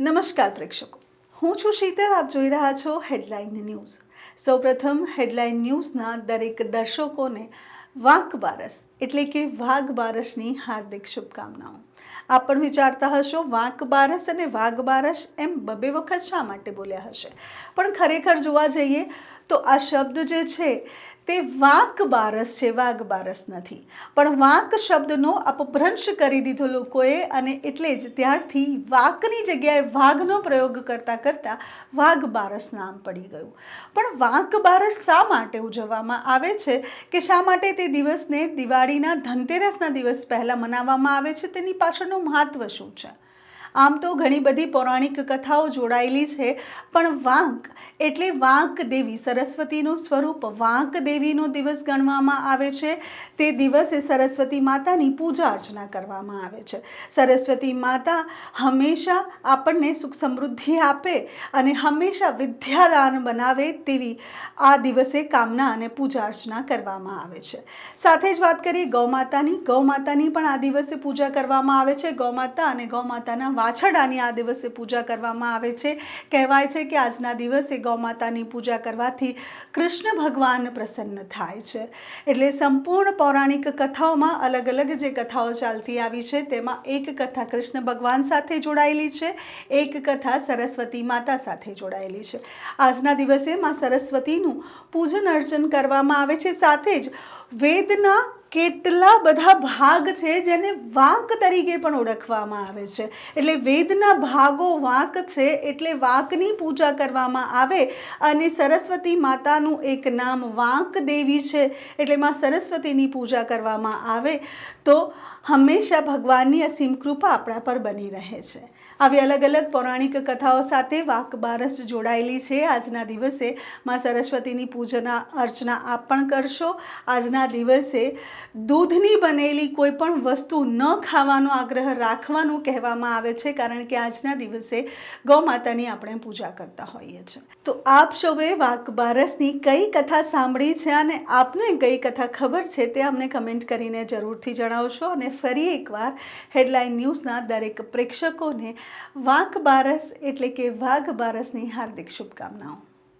નમસ્કાર પ્રેક્ષકો. હું છું શીતલ, આપ જોઈ રહ્યા છો હેડલાઇન ન્યૂઝ સૌપ્રથમ હેડલાઇન ન્યૂઝના દરેક દર્શકોને વાંક બારસ એટલે કે વાઘ બારસની હાર્દિક શુભકામનાઓ. આપ પણ વિચારતા હશો, વાંક બારસ અને વાઘ બારસ એમ બબે વખત શા માટે બોલ્યા હશે? પણ ખરેખર જોવા જઈએ તો આ શબ્દ જે છે તે વાક બારસ છે વાઘ બારસ નથી. પણ વાંક શબ્દનો અપભ્રંશ કરી દીધો લોકોએ અને એટલે જ ત્યારથી વાંકની જગ્યાએ વાઘનો પ્રયોગ કરતાં કરતાં વાઘ બારસ નામ પડી ગયું. પણ વાંક બારસ શા માટે ઉજવવામાં આવે છે? કે શા માટે તે દિવસને દિવાળીના ધનતેરસના દિવસ પહેલાં મનાવવામાં આવે છે? તેની પાછળનું મહત્ત્વ શું છે? આમ તો ઘણી બધી પૌરાણિક કથાઓ જોડાયેલી છે, પણ વાંક એટલે વાંક દેવી, સરસ્વતીનું સ્વરૂપ વાંક દેવીનો દિવસ ગણવામાં આવે છે. તે દિવસે સરસ્વતી માતાની પૂજા અર્ચના કરવામાં આવે છે. સરસ્વતી માતા હંમેશા આપણને સુખ સમૃદ્ધિ આપે અને હંમેશા વિદ્યાદાન બનાવે તેવી આ દિવસે કામના અને પૂજા અર્ચના કરવામાં આવે છે. સાથે જ વાત કરીએ ગૌમાતાની ગૌમાતાની પણ આ દિવસે પૂજા કરવામાં આવે છે. ગૌમાતા અને ગૌમાતાના વાછરડાની આ દિવસે પૂજા કરવામાં આવે છે. કહેવાય છે કે આજના દિવસે ગૌમાતાની પૂજા કરવાથી કૃષ્ણ ભગવાન પ્રસન્ન થાય છે. એટલે સંપૂર્ણ પૌરાણિક કથાઓમાં અલગ અલગ જે કથાઓ ચાલતી આવી છે, તેમાં એક કથા કૃષ્ણ ભગવાન સાથે જોડાયેલી છે, એક કથા સરસ્વતી માતા સાથે જોડાયેલી છે. આજના દિવસે માં સરસ્વતીનું પૂજન અર્ચન કરવામાં આવે છે. સાથે જ વેદના કેટલા બધા ભાગ છે જેને વાંક તરીકે પણ ઓળખવામાં આવે છે. એટલે વેદના ભાગો વાંક છે એટલે વાંકની પૂજા કરવામાં આવે અને સરસ્વતી માતાનું એક નામ વાંક દેવી છે એટલે માં સરસ્વતીની પૂજા કરવામાં આવે તો હંમેશા ભગવાનની અસીમ કૃપા આપણા પર બની રહે છે. આવી અલગ અલગ પૌરાણિક કથાઓ સાથે વાક બારસ જોડાયેલી છે. આજના દિવસે માં સરસ્વતીની પૂજના અર્ચના આપ પણ કરશો. આજના દિવસે દૂધની બનેલી કોઈ પણ વસ્તુ ન ખાવાનો આગ્રહ રાખવાનું કહેવામાં આવે છે, કારણ કે આજના દિવસે ગૌ માતાની આપણે પૂજા કરતા હોઈએ છીએ તો આપ સૌએ વાંક બારસની કઈ કથા સાંભળી છે અને આપને કઈ કથા ખબર છે તે અમને કમેન્ટ કરીને જરૂરથી જણાવશો અને ફરી એકવાર હેડલાઇન ન્યૂઝના દરેક પ્રેક્ષકોને વાંક બારસ એટલે કે વાઘ બારસની હાર્દિક શુભકામનાઓ.